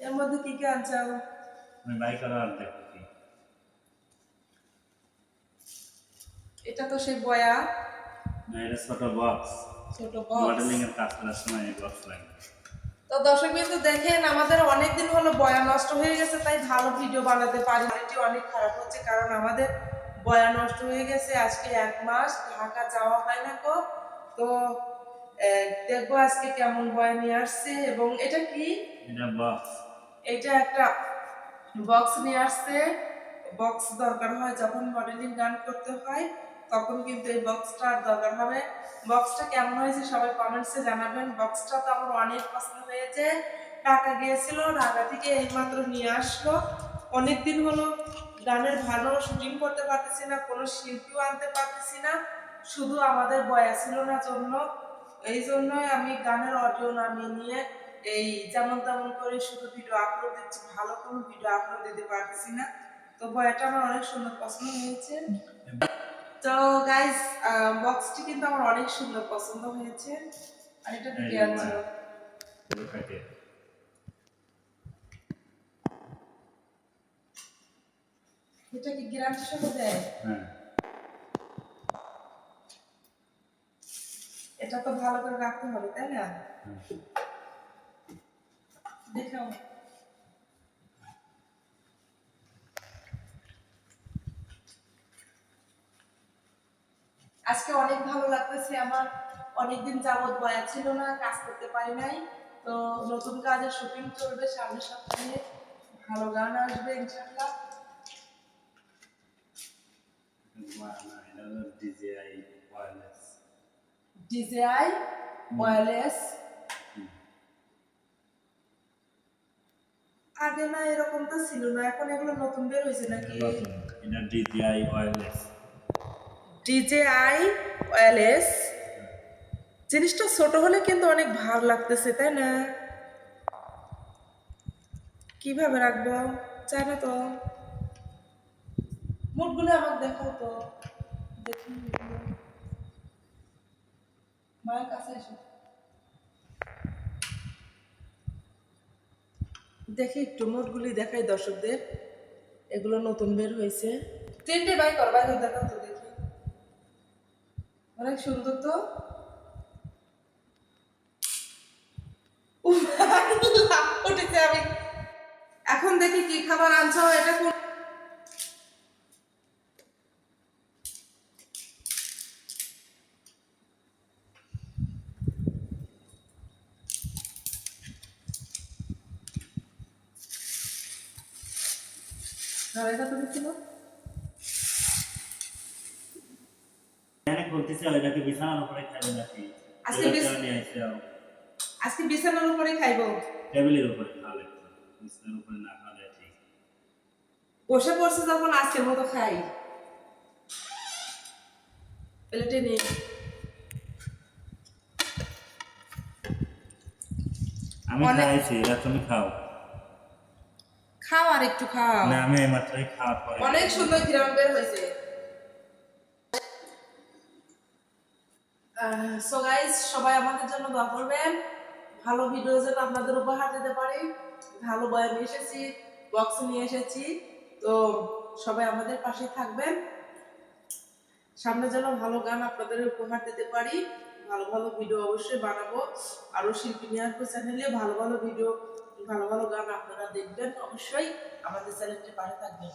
এর মধ্যে কি কি আনছাও তুমি বাই করো আর দেখো এটা তো সেই বয়া। না এটা ছোট বক্স ছোট বক্স মডেলিং এর কাজ করার সময় এই বক্স লাগে। তো দর্শক বিন্দু দেখেন আমাদের অনেক দিন হলো বয়া নষ্ট হয়ে গেছে তাই ভালো ভিডিও বানাতে পারি। কোয়ালিটি অনেক খারাপ হচ্ছে কারণ আমাদের বয়া নষ্ট হয়ে গেছে আজকে এক মাস ঢাকা যাওয়া হয় না তো তো দেখব আজকে কেমন বয়া নিয়ে আসছে। এবং এটা কি? এটা একটা বক্স নিয়ে আসছে। বক্স দরকার হয় যখন মডেলিং গান করতে হয় তখন কিন্তু এই বক্সটার দরকার হবে। বক্সটা কেমন হয়েছে সবাই কমেন্টসে জানাবেন। বক্সটা তো আমার অনেক পছন্দ হয়েছে। টাকা গিয়েছিল ঢাকা থেকে এইমাত্র নিয়ে আসলো। অনেক দিন হলো গানের ভালো শুটিং করতে পারতেছি না কোনো শিল্পীও আনতে পারতেছি না। শুধু আমাদের বয়া ছিল না জন্য। এই জন্যই আমি গানের অডিও নামিয়ে নিয়ে এই যেমন তেমন করে শুধু ভিডিও আপলোড দিচ্ছি ভালো কোনো ভিডিও আপলোড দিতে পারতেছি না। তো বয়াটা আমার অনেক সুন্দর পছন্দ হয়েছে। তো গাইস বক্সটি কিন্তু আমার অনেক সুন্দর পছন্দ হয়েছে। আর এটা এই দিকে আছে এটা কি গ্যারান্টি সহ দেয়? হ্যাঁ। এটা তো ভালো করে রাখতে হবে, তাই না। দেখাও আজকে অনেক ভালো লাগতেছে, আমার অনেকদিন যাবত বয়া ছিল না, কাজ করতে পারি নাই। তো নতুন কাজের শুটিং চলবে সামনের সপ্তাহে। ভালো গান আসবে এটা ডিজিআই ওয়্যারলেস ডিজেআই ওয়ারলেস আগে না এরকম তো ছিল না এখন এগুলো নতুন বের হয়েছে নাকি? এটা ডিজিআই ওয়্যারলেস ডিজেআই ওয়ারলেস জিনিসটা ছোট হলে কিন্তু অনেক ভার লাগতেছে তাই না? কীভাবে রাখব? চাই না তো। মুখগুলো আমাকে দেখাও তো। দেখি। মায়ের কাছে এসো দেখি একটু মোটগুলি দেখাই দর্শকদের। এগুলো নতুন বের হয়েছে। তিনটে বাই কর বাই দেখাও তো দেখি। অনেক সুন্দর তো। আমি। এখন দেখি কি খাবার আনছো এটা কোন আর এটা তুমি ছিল বলতেছে ওইটাকে বিছানার উপরে খাবে নাকি আজকে ওইটা বিছ- কেন নিয়ে আসছে আজকে বিছানার উপরে খাইবো। টেবিলের উপরে খাওয়া বিছানার উপরে না খাওয়া ঠিক বসে পড়ছে যখন আজকের মতো খাই। প্লেটে আমি খাইছি এরা তুমি খাও। খাও আর একটু খাও। না আমি মাত্রই খাওয়ার পরে অনেক সুন্দর ঘিরান বের হয়েছে। সো গাইস সবাই আমাদের জন্য দোয়া করবেন। ভালো ভিডিও যেন আপনাদের উপহার দিতে পারি। ভালো বয়ান এসেছি বক্স নিয়ে এসেছি। তো সবাই আমাদের পাশে থাকবেন। সামনে যেন ভালো গান আপনাদের উপহার দিতে পারি। ভালো ভালো ভিডিও অবশ্যই বানাবো। আরও শিল্পী নিয়ে আসব চ্যানেলে ভালো ভালো ভিডিও ভালো ভালো গান আপনারা দেখবেন অবশ্যই আমাদের চ্যানেলটি পাশে থাকবেন।